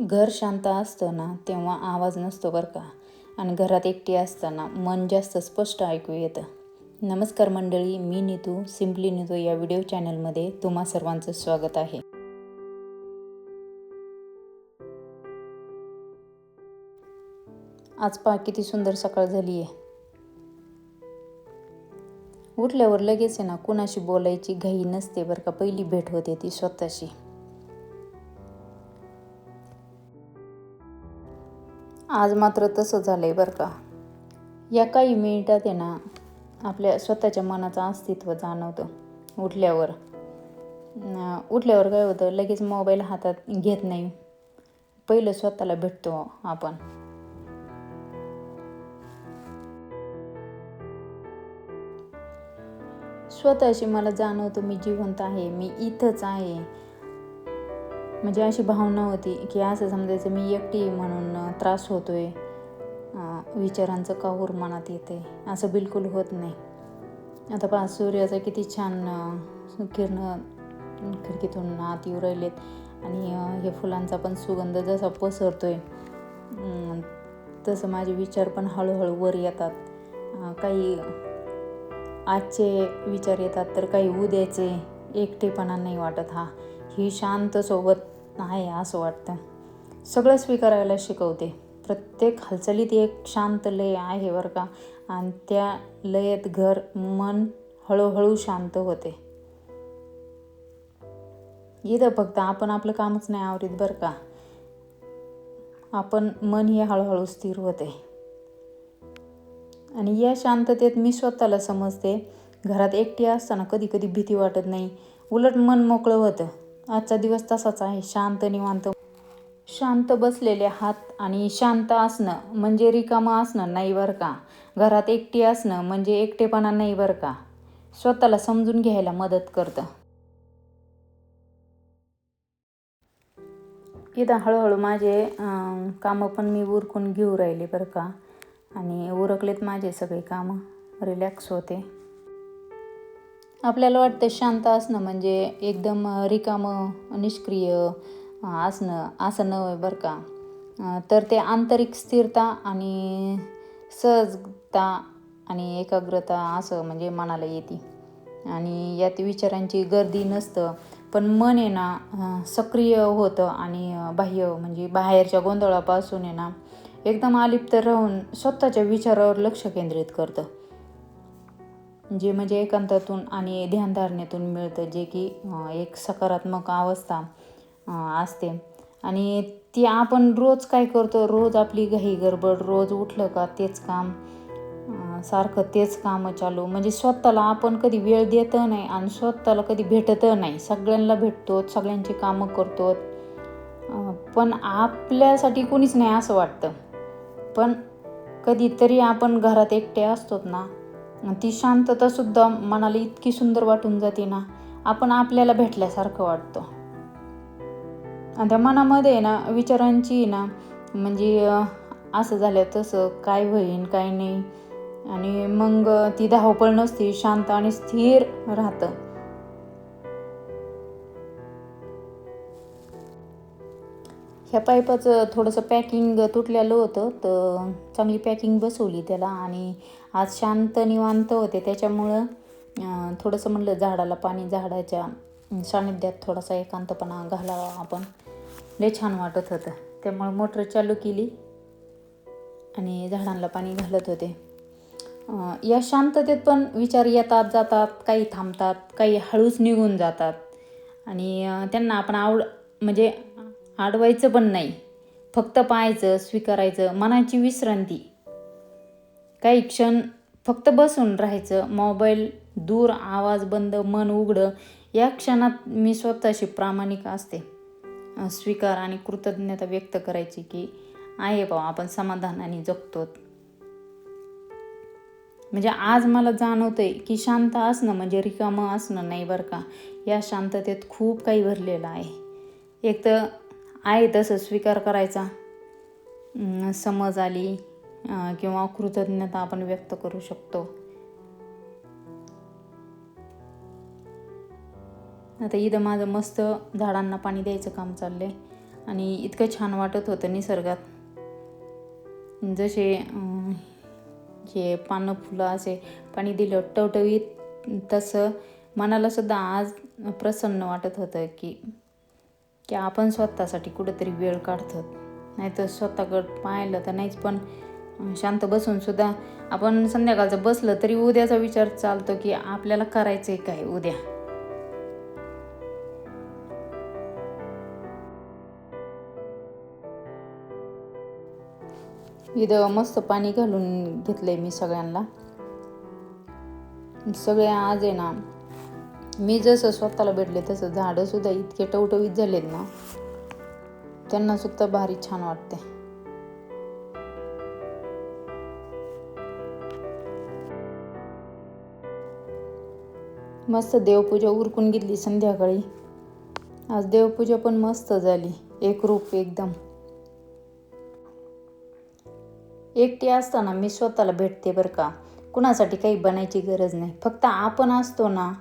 घर शांत असतं ना तेव्हा आवाज नसतो बरं का? आणि घरात एकटी असताना मन जास्त स्पष्ट ऐकू येतं. नमस्कार मंडळी मी नीतू सिम्पली नीतू या व्हिडिओ चॅनलमध्ये तुम्हा सर्वांचं स्वागत आहे. आज पहा किती सुंदर सकाळ झाली आहे. उठल्यावर लगेच आहे ना कुणाशी बोलायची घाई नसते बरं का? पहिली भेट होते ती स्वतःशी. आज मात्र तसं झालंय बरं का. या काही मिनिटात आहे ना आपल्या स्वतःच्या मनाचं अस्तित्व जाणवतं उठल्यावर. उठल्यावर काय होतं लगेच मोबाईल हातात घेत नाही. पहिलं स्वतःला भेटतो आपण. स्वतःशी मला जाणवतं मी जिवंत आहे मी इथंच आहे. म्हणजे अशी भावना होती की असं समजायचं मी एकटी म्हणून त्रास होतोय. आहे विचारांचं काहूर मनात येते. असं बिलकुल होत नाही. आता पहा सूर्याचं किती छान किरण खिडकीतून आत येऊ राहिलेत. आणि हे फुलांचा पण सुगंध जसा पसरतोय आहे तसं माझे विचार पण हळूहळू वर येतात. काही आजचे विचार येतात तर काही उद्याचे. एकटेपणा नाही वाटत हा. ही शांत सोबत आहे असं वाटतं. सगळं स्वीकारायला शिकवते. प्रत्येक हालचालीत एक शांत लय आहे बरं का. आणि त्या लयेत घर मन हळूहळू शांत होते. इथं फक्त आपण आपलं कामच नाही आवरीत बरं का. आपण मन हे हळूहळू स्थिर होते. आणि या शांततेत मी स्वतःला समजते. घरात एकटी असताना कधी कधी भीती वाटत नाही. उलट मन मोकळं होतं. आजचा दिवस तसाच आहे. शांत निवांत. शांत बसलेले हात आणि शांत असणं म्हणजे रिकामं असणं नाही बरं का? घरात एकटी असणं म्हणजे एकटेपणा नाही बरं का? स्वतःला समजून घ्यायला मदत करतं. इथं हळूहळू माझे कामं पण मी उरकून घेऊ राहिले बरं का? आणि उरकलेत माझे सगळे कामं. रिलॅक्स होते. आपल्याला वाटतं शांत असणं म्हणजे एकदम रिकामं निष्क्रिय असणं असं नव्हे बरं का. तर ते आंतरिक स्थिरता आणि सहजता आणि एकाग्रता असं म्हणजे मनाला येते. आणि यात विचारांची गर्दी नसतं पण मन आहे ना सक्रिय होतं आणि बाह्य म्हणजे बाहेरच्या गोंधळापासून आहे ना एकदम अलिप्त राहून स्वतःच्या विचारावर लक्ष केंद्रित करतं. जे म्हणजे एकांतातून आणि ध्यानधारणेतून मिळतं जे की एक सकारात्मक अवस्था असते. आणि ती आपण रोज काय करतो? रोज आपली घाई गडबड रोज उठलं का तेच काम सारखं तेच कामं चालू. म्हणजे स्वतःला आपण कधी वेळ देत नाही आणि स्वतःला कधी भेटत नाही. सगळ्यांना भेटतो सगळ्यांची कामं करतो पण आपल्यासाठी कोणीच नाही असं वाटतं. पण कधीतरी आपण घरात एकटे असतोत ना ती शांततासुद्धा मनाला इतकी सुंदर वाटून जाते ना आपण आपल्याला भेटल्यासारखं वाटतं. आणि त्या मनामध्ये आहे ना विचारांची ना म्हणजे असं झालं तसं काय होईन काय नाही. आणि मग ती धावपळ नसते शांत आणि स्थिर राहतं. ह्या पाईपाचं थोडंसं पॅकिंग तुटलेलं होतं तर चांगली पॅकिंग बसवली त्याला आणि आज शांत निवांत होते. त्याच्यामुळं थोडंसं म्हणलं झाडाला पाणी झाडाच्या सानिध्यात थोडासा एकांतपणा घालावा आपण. लय छान वाटत होतं. त्यामुळे मोटर चालू केली आणि झाडांना पाणी घालत होते. या शांततेत पण विचार येतात जातात काही थांबतात काही हळूच निघून जातात. आणि त्यांना आपण आवड म्हणजे अडवायचं पण नाही. फक्त पाहायचं स्वीकारायचं मनाची विश्रांती. काही क्षण फक्त बसून राहायचं मोबाईल दूर आवाज बंद मन उघडं या क्षणात मी स्वतःशी प्रामाणिक असते. स्वीकार आणि कृतज्ञता व्यक्त करायची की आहे बा आपण समाधानाने जगतो म्हणजे आज मला जाणवतंय की शांत असणं म्हणजे रिकामं असणं नाही बरं का? या शांततेत खूप काही भरलेलं आहे. एक तर आहे तसं स्वीकार करायचा. समज आली किंवा कृतज्ञता आपण व्यक्त करू शकतो. आता इथं माझं मस्त झाडांना पाणी द्यायचं काम चाललंय. आणि इतकं छान वाटत होतं निसर्गात. जसे जे पानं फुलं असे पाणी दिलं टवटवीत तसं मनालासुद्धा आज प्रसन्न वाटत होतं की की आपण स्वतःसाठी कुठंतरी वेळ काढतो. नाहीतर स्वतःकडं पाहिलं तर नाहीच. पण शांत बसूनसुद्धा आपण संध्याकाळचं बसलं तरी उद्याचा विचार चालतो की आपल्याला करायचं आहे काय उद्या? इथं मस्त पाणी घालून घेतलंय मी सगळ्यांना. सगळे आज आहे ना मी जसं स्वतःला भेटले तसं झाडंसुद्धा इतके टवटवीत झालेत ना त्यांना सुद्धा भारी छान वाटते मस्त देवपूजा उरकून घेतली संध्याकाळी. आज देवपूजा पण मस्त झाली एक रूप एकदम. एकटी असताना मी स्वतःला भेटते बरं का. कुणासाठी काही बनायची गरज नाही. फक्त आपण असतो ना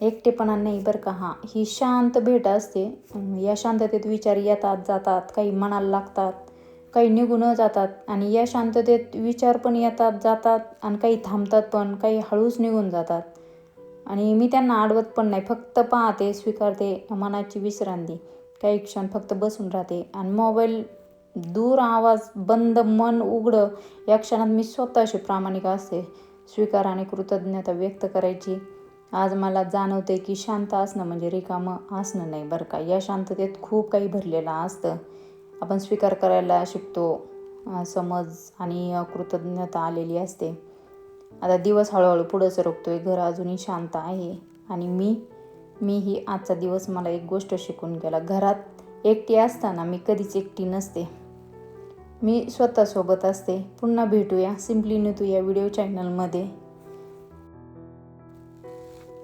एकटेपणा नाही बरं का. हां ही शांत भेट असते. या शांततेत विचार येतात जातात काही मनाला लागतात काही निघून जातात आणि या शांततेत विचार पण येतात जातात आणि काही थांबतात पण काही हळूच निघून जातात. आणि मी त्यांना अडवत पण नाही फक्त पाहते स्वीकारते मनाची विश्रांती. काही क्षण फक्त बसून राहते आणि मोबाईल दूर आवाज बंद मन उघडं या क्षणात मी स्वतःशी प्रामाणिक असते. स्वीकार आणि कृतज्ञता व्यक्त करायची. आज मला जाणवते की शांत असणं म्हणजे रिकामं असणं नाही बरं का. या शांततेत खूप काही भरलेलं असतं. आपण स्वीकार करायला शिकतो. समज आणि कृतज्ञता आलेली असते. आता दिवस हळूहळू पुढं सरकतोय. घर अजूनही शांत आहे. आणि मी मी ही आजचा दिवस मला एक गोष्ट शिकून गेला. घरात एकटी असताना मी कधीच एकटी नसते. मी स्वतःसोबत असते. पुन्हा भेटूया. सिम्पली नीतू या व्हिडिओ चॅनलमध्ये.